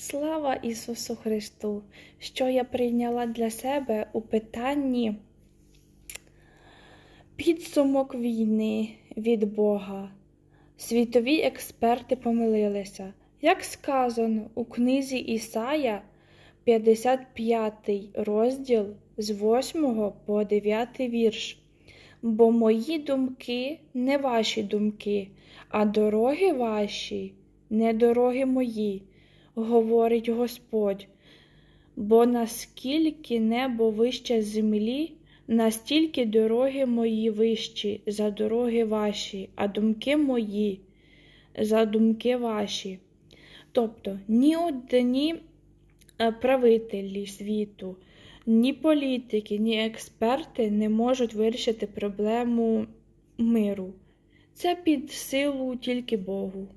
Слава Ісусу Христу, що я прийняла для себе у питанні підсумок війни від Бога. Світові експерти помилилися. Як сказано у книзі Ісая, 55 розділ з 8 по 9 вірш. Бо мої думки не ваші думки, а дороги ваші не дороги мої, говорить Господь. Бо наскільки небо вище землі, настільки дороги мої вищі за дороги ваші, а думки мої за думки ваші. Тобто ні одні е, правителі світу, ні політики, ні експерти не можуть вирішити проблему миру. Це під силу тільки Богу.